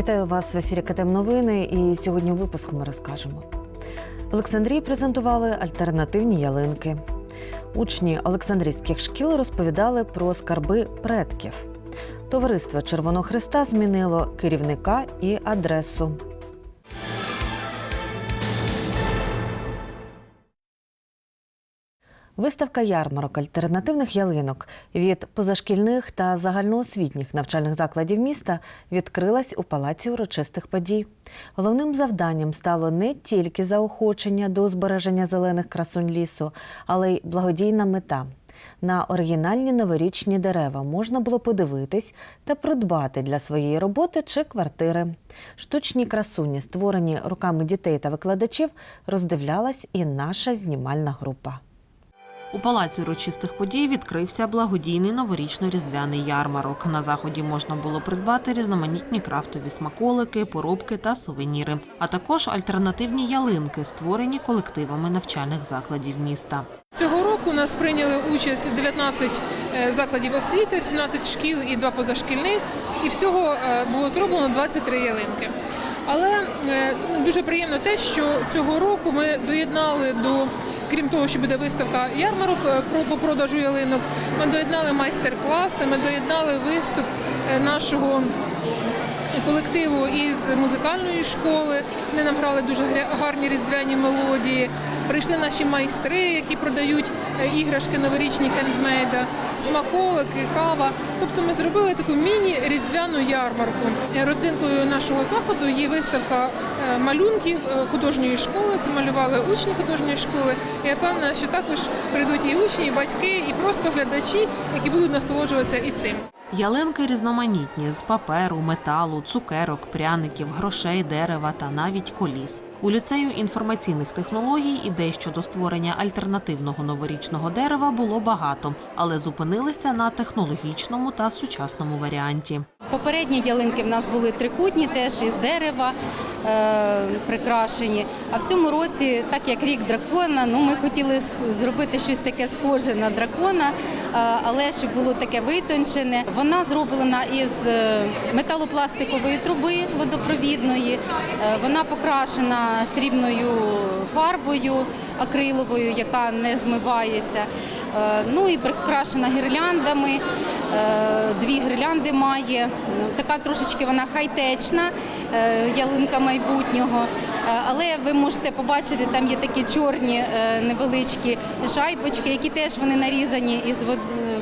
Вітаю вас в ефірі КТМ Новини. І сьогодні у випуску ми розкажемо. В Олександрії презентували альтернативні ялинки. Учні Олександрійських шкіл розповідали про скарби предків. Товариство Червоного Христа змінило керівника і адресу. Виставка ярмарок альтернативних ялинок від позашкільних та загальноосвітніх навчальних закладів міста відкрилась у палаці урочистих подій. Головним завданням стало не тільки заохочення до збереження зелених красунь лісу, але й благодійна мета. На оригінальні новорічні дерева можна було подивитись та придбати для своєї роботи чи квартири. Штучні красуні, створені руками дітей та викладачів, роздивлялась і наша знімальна група. У палаці урочистих подій відкрився благодійний новорічно-різдвяний ярмарок. На заході можна було придбати різноманітні крафтові смаколики, поробки та сувеніри, а також альтернативні ялинки, створені колективами навчальних закладів міста. Цього року у нас прийняли участь 19 е, закладів освіти, 17 шкіл і два позашкільних. І всього е, було зроблено 23 ялинки. Але е, дуже приємно те, що цього року ми доєднали до, крім того, що буде виставка ярмарок е, по продажу ялинок, ми доєднали майстер-класи, ми доєднали виступ нашого колективу із музикальної школи. Вони нам грали дуже гарні різдвяні мелодії. Прийшли наші майстри, які продають е, іграшки новорічні хендмейда, смаколики, кава. Тобто ми зробили таку міні-різдвяну ярмарку. Е, Родзинкою нашого заходу є виставка е, малюнків художньої школи. Це малювали учні художньої школи. Я певна, що також прийдуть і учні, і батьки, і просто глядачі, які будуть насолоджуватися і цим. Ялинки різноманітні з паперу, металу, цукерок, пряників, грошей, дерева та навіть коліс. У ліцею інформаційних технологій ідей щодо створення альтернативного новорічного дерева було багато, але зупинилися на технологічному та сучасному варіанті. Попередні ялинки в нас були трикутні, теж із дерева е, прикрашені. А в цьому році, так як рік дракона, ну ми хотіли зробити щось таке схоже на дракона, е, але щоб було таке витончене. Вона зроблена із е, металопластикової труби водопровідної. Е, вона покрашена срібною фарбою акриловою, яка не змивається. Е, Ну і прикрашена гірляндами. Е, Дві гірлянди має. Ну, Така трошечки вона хай-течна, е, ялинка майбутнього. Але ви можете побачити, там є такі чорні невеличкі шайбочки, які теж вони нарізані із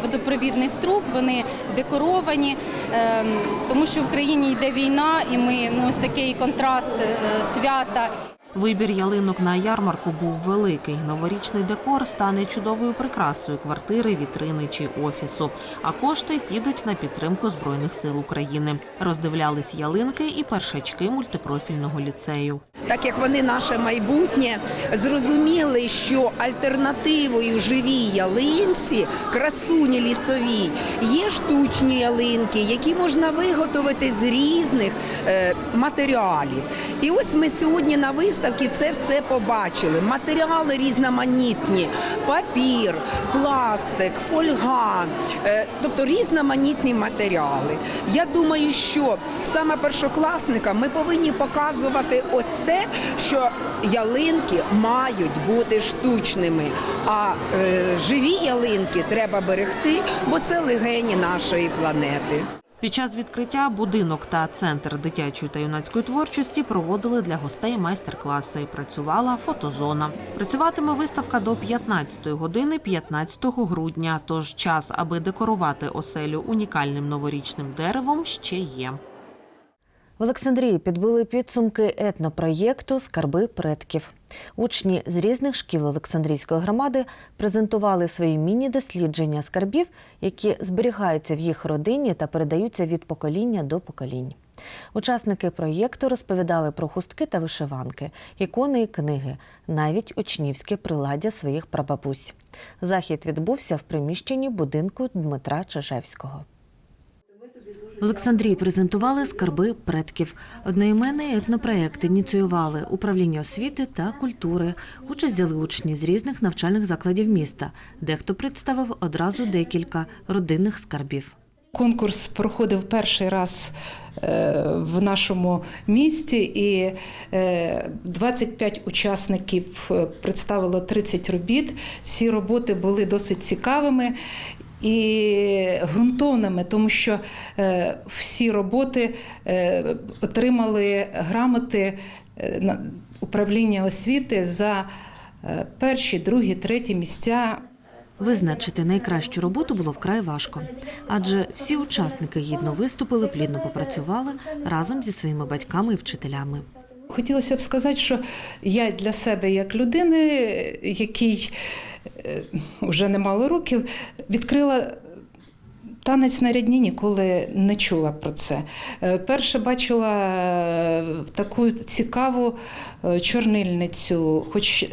водопровідних труб, вони декоровані, е, тому що в країні йде війна, і ми ну, ось такий контраст е, свята. Вибір ялинок на ярмарку був великий. Новорічний декор стане чудовою прикрасою квартири, вітрини чи офісу. А кошти підуть на підтримку збройних сил України. Роздивлялись ялинки і першачки мультипрофільного ліцею. так як вони наше майбутнє, зрозуміли, що альтернативою живій ялинці, красуні лісовій, є штучні ялинки, які можна виготовити з різних е, матеріалів. І ось ми сьогодні на виставці це все побачили. Матеріали різноманітні: папір, пластик, фольга, е, тобто різноманітні матеріали. Я думаю, що саме першокласникам ми повинні показувати ось те, що ялинки мають бути штучними, а е, живі ялинки треба берегти, бо це легені нашої планети. Під час відкриття будинок та центр дитячої та юнацької творчості проводили для гостей майстер-класи. Працювала фотозона. Працюватиме виставка до 15 години 15 грудня. Тож час, аби декорувати оселю унікальним новорічним деревом, ще є. В Олександрії підбили підсумки етнопроєкту Скарби предків. Учні з різних шкіл Олександрійської громади презентували свої міні-дослідження скарбів, які зберігаються в їх родині та передаються від покоління до поколінь. Учасники проєкту розповідали про хустки та вишиванки, ікони і книги, навіть учнівське приладдя своїх прабабусь. Захід відбувся в приміщенні будинку Дмитра Чижевського. В Олександрії презентували скарби предків. Одноіменний етнопроект ініціювали управління освіти та культури. Участь взяли учні з різних навчальних закладів міста. Дехто представив одразу декілька родинних скарбів. Конкурс проходив перший раз е, в нашому місті, і е, 25 учасників е, представило 30 робіт. Всі роботи були досить цікавими. І ґрунтовними, тому що е, всі роботи е, отримали грамоти е, управління освіти за перші, другі, треті місця Визначити найкращу роботу було вкрай важко, адже всі учасники гідно виступили, плідно попрацювали разом зі своїми батьками і вчителями. Хотілося б сказати, що я для себе, як людини, який вже немало років, відкрила. Танець на рядні ніколи не чула про це. Е, Перше бачила е, таку цікаву е, чорнильницю, хоч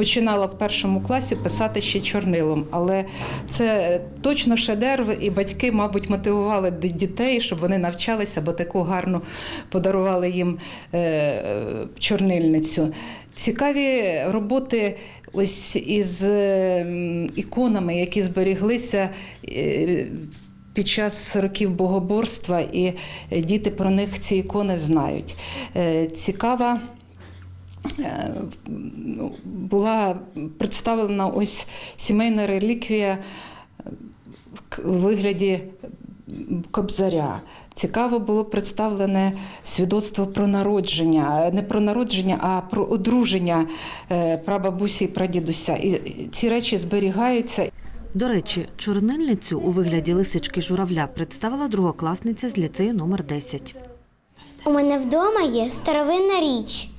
починала в першому класі писати ще чорнилом, але це точно шедевр, і батьки, мабуть, мотивували дітей, щоб вони навчалися, бо таку гарну подарували їм е, чорнильницю. Цікаві роботи ось із е, іконами, які зберіглися. е, Під час років богоборства, і діти про них ці ікони знають. Е, Цікава ну, була представлена ось сімейна реліквія у вигляді кобзаря. Цікаво було представлене свідоцтво про народження, не про народження, а про одруження е, прабабусі і прадідуся. І і ці речі зберігаються До речі, чорнильницю у вигляді лисички журавля представила другокласниця з ліцею номер 10. У мене вдома є старовинна річ.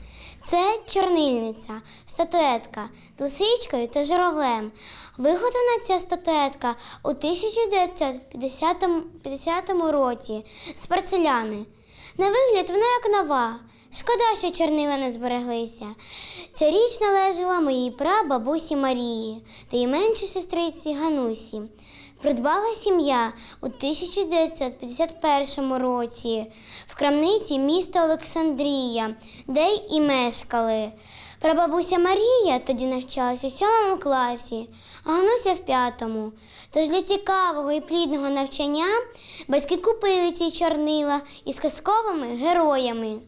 Це чорнильниця, статуетка лисичкою та журавлем. Виготовлена ця статуетка у 1950 50 році з порцеляни. На вигляд вона як нова. Шкода, що чорнила не збереглися. Ця річ належала моїй прабабусі Марії та її меншій сестриці Ганусі. Придбала сім'я у 1951 році в крамниці міста Олександрія, де й і мешкали. Прабабуся Марія тоді навчалася у сьомому класі, а Гануся в п'ятому. Тож для цікавого і плідного навчання батьки купили ці чорнила із казковими героями.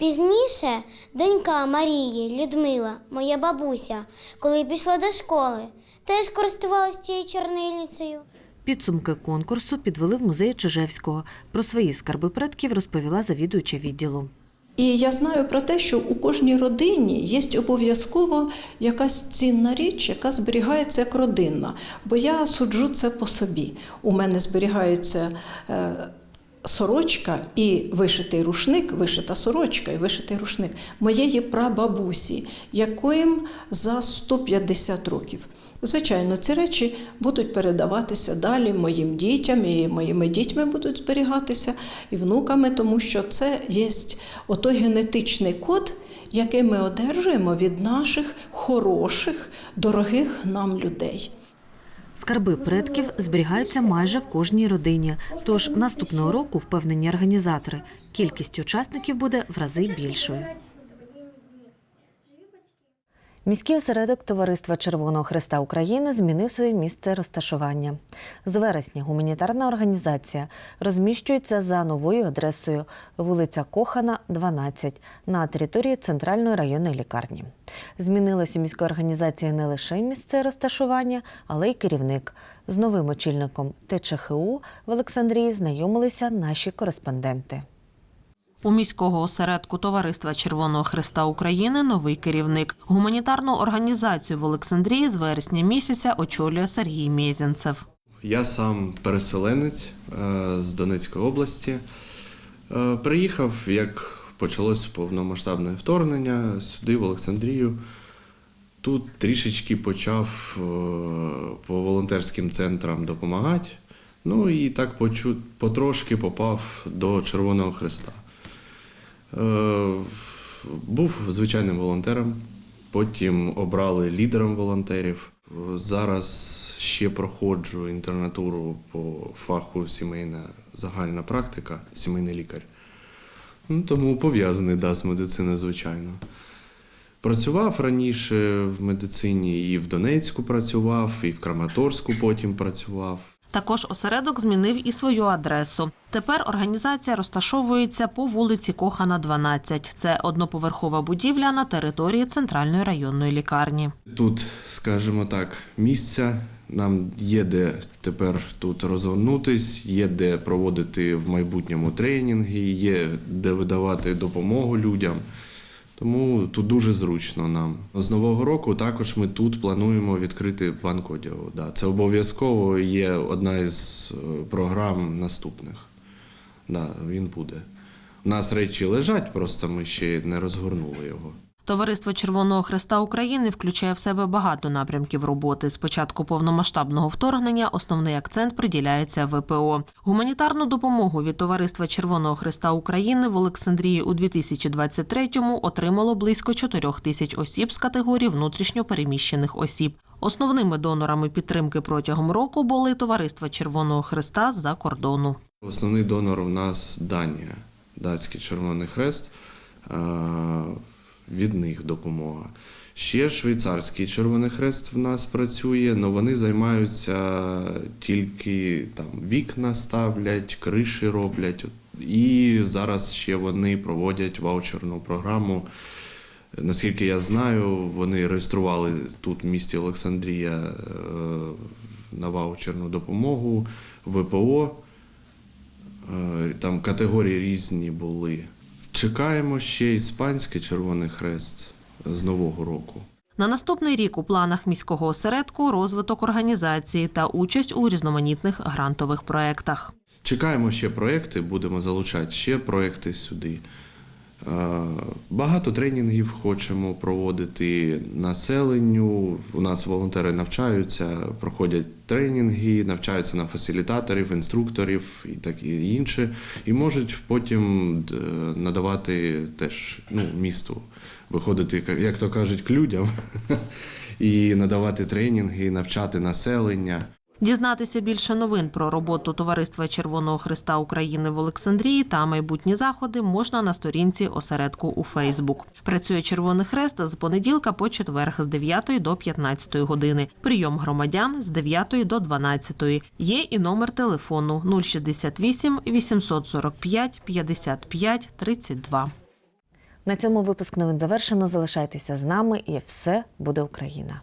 Пізніше донька Марії Людмила, моя бабуся, коли пішла до школи, теж користувалася цією чорнильницею. Підсумки конкурсу підвели в музеї Чижевського. Про свої скарби предків розповіла завідуюча відділу. І я знаю про те, що у кожній родині є обов'язково якась цінна річ, яка зберігається як родинна. Бо я суджу це по собі. У мене зберігається е, сорочка і вишитий рушник, вишита сорочка і вишитий рушник моєї прабабусі, яким за 150 років. Звичайно, ці речі будуть передаватися далі моїм дітям, і моїми дітьми будуть зберігатися, і внуками, тому що це є отой генетичний код, який ми одержуємо від наших хороших, дорогих нам людей. Скарби предків зберігаються майже в кожній родині. Тож наступного року, впевнені організатори, кількість учасників буде в рази більшою. Міський осередок Товариства Червоного Христа України змінив своє місце розташування. З вересня гуманітарна організація розміщується за новою адресою вулиця Кохана, 12 на території центральної районної лікарні. Змінилось у міської організації не лише місце розташування, але й керівник. З новим очільником ТЧХУ в Олександрії знайомилися наші кореспонденти. У міського осередку Товариства Червоного Христа України новий керівник. Гуманітарну організацію в Олександрії з вересня місяця очолює Сергій Мєзінцев. Я сам переселенець е, з Донецької області. Е, Приїхав, як почалось повномасштабне вторгнення сюди, в Олександрію. Тут трішечки почав е, по волонтерським центрам допомагати. Ну і так потрошки попав до Червоного Христа. Е, Був звичайним волонтером, потім обрали лідером волонтерів. Зараз ще проходжу інтернатуру по фаху сімейна загальна практика, сімейний лікар. Ну, тому пов'язаний да, з медициною, звичайно. Працював раніше в медицині і в Донецьку працював, і в Краматорську потім працював. Також осередок змінив і свою адресу. Тепер організація розташовується по вулиці Кохана, 12. Це одноповерхова будівля на території центральної районної лікарні. Тут, скажімо так, місця. Нам є де тепер тут розгорнутись, є де проводити в майбутньому тренінги, є де видавати допомогу людям. Тому тут дуже зручно нам. З нового року також ми тут плануємо відкрити банк одягу. Да, це обов'язково є одна із е, програм наступних. Да, він буде. У нас речі лежать, просто ми ще не розгорнули його. Товариство Червоного Хреста України включає в себе багато напрямків роботи. З початку повномасштабного вторгнення основний акцент приділяється ВПО. Гуманітарну допомогу від Товариства Червоного Хреста України в Олександрії у 2023-му отримало близько 4 тисяч осіб з категорії внутрішньо переміщених осіб. Основними донорами підтримки протягом року були Товариства Червоного Хреста з-за кордону. Основний донор у нас Данія, датський Червоний Хрест. Від них допомога. Ще швейцарський Червоний Хрест в нас працює, але вони займаються тільки там вікна ставлять, криші роблять. І зараз ще вони проводять ваучерну програму. Наскільки я знаю, вони реєстрували тут в місті Олександрія е, на ваучерну допомогу ВПО. Е, Там категорії різні були. Чекаємо ще іспанський Червоний Хрест з Нового року. На наступний рік у планах міського осередку розвиток організації та участь у різноманітних грантових проєктах. Чекаємо ще проекти, будемо залучати ще проекти сюди. Е, Багато тренінгів хочемо проводити населенню. У нас волонтери навчаються, проходять тренінги, навчаються на фасилітаторів, інструкторів і таке інше. І можуть потім надавати теж ну, місту, виходити, як то кажуть, к людям і надавати тренінги, навчати населення. Дізнатися більше новин про роботу Товариства Червоного Христа України в Олександрії та майбутні заходи можна на сторінці осередку у Фейсбук. Працює Червоний Хрест з понеділка по четверг з 9 до 15 години. Прийом громадян з 9 до 12. Є і номер телефону 068 845 55 32. На цьому випуск новин завершено. Залишайтеся з нами, і все буде Україна.